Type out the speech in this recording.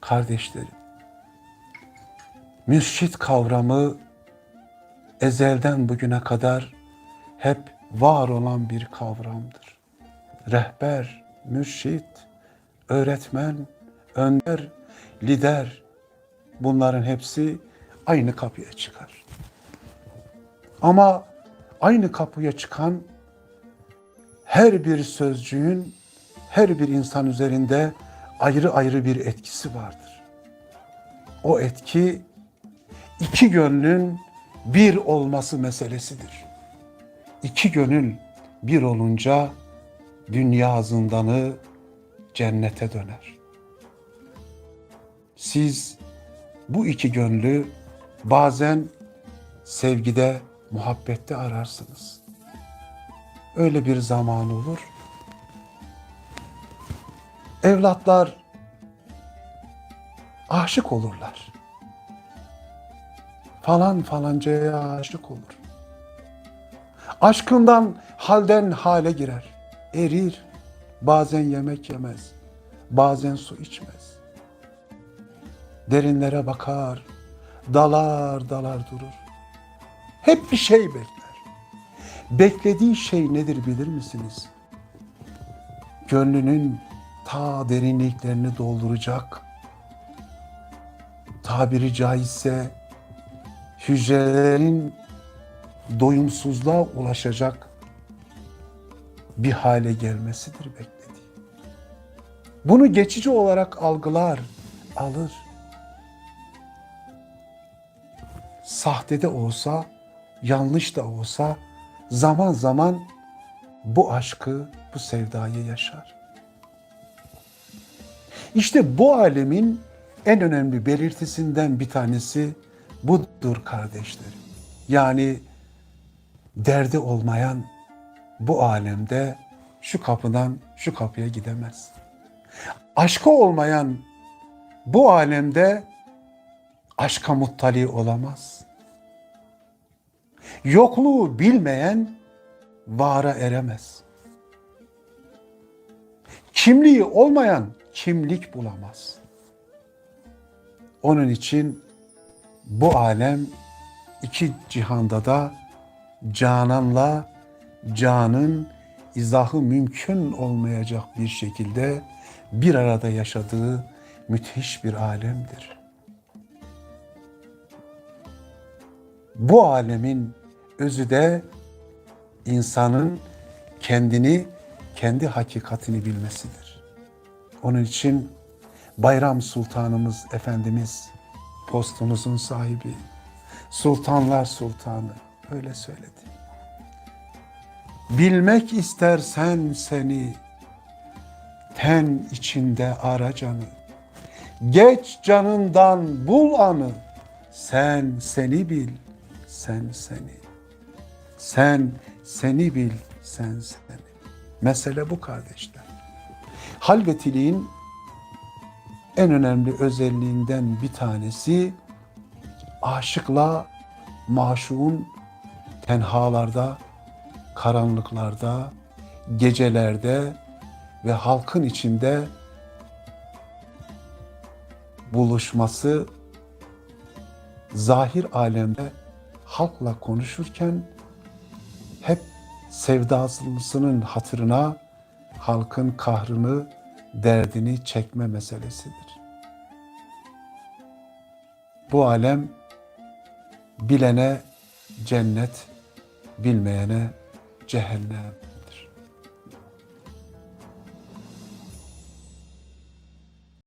Kardeşlerim, mürşit kavramı ezelden bugüne kadar hep var olan bir kavramdır. Rehber, mürşit, öğretmen, önder, lider bunların hepsi aynı kapıya çıkar. Ama aynı kapıya çıkan her bir sözcüğün her bir insan üzerinde ayrı ayrı bir etkisi vardır. O etki iki gönlün bir olması meselesidir. İki gönül bir olunca dünya zindanı cennete döner. Siz bu iki gönlü bazen sevgide, muhabbette ararsınız. Öyle bir zaman olur. Evlatlar aşık olurlar. Falan falancaya aşık olur. Aşkından halden hale girer. Erir. Bazen yemek yemez. Bazen su içmez. Derinlere bakar. Dalar dalar durur. Hep bir şey bekler. Beklediği şey nedir bilir misiniz? Gönlünün ta derinliklerini dolduracak. Tabiri caizse hücrelerin doyumsuzluğa ulaşacak bir hale gelmesidir beklediği. Bunu geçici olarak algılar, alır. Sahte de olsa, yanlış da olsa zaman zaman bu aşkı, bu sevdayı yaşar. İşte bu alemin en önemli belirtisinden bir tanesi budur kardeşlerim. Yani derdi olmayan bu alemde şu kapıdan şu kapıya gidemez. Aşkı olmayan bu alemde aşka muttali olamaz. Yokluğu bilmeyen vara eremez. Kimliği olmayan kimlik bulamaz. Onun için bu alem iki cihanda da cananla canın izahı mümkün olmayacak bir şekilde bir arada yaşadığı müthiş bir alemdir. Bu alemin özü de insanın kendini, kendi hakikatini bilmesidir. Onun için Bayram Sultanımız Efendimiz postumuzun sahibi, Sultanlar Sultanı öyle söyledi. Bilmek istersen seni, ten içinde ara canı. Geç canından bul anı, sen seni bil, sen seni. Sen seni bil, sen seni. Mesele bu kardeşler. Halvetiliğin en önemli özelliğinden bir tanesi aşıkla maşuğun tenhalarda, karanlıklarda, gecelerde ve halkın içinde buluşması zahir alemde halkla konuşurken hep sevdasının hatırına halkın kahrını, derdini çekme meselesidir. Bu alem bilene cennet, bilmeyene cehennem.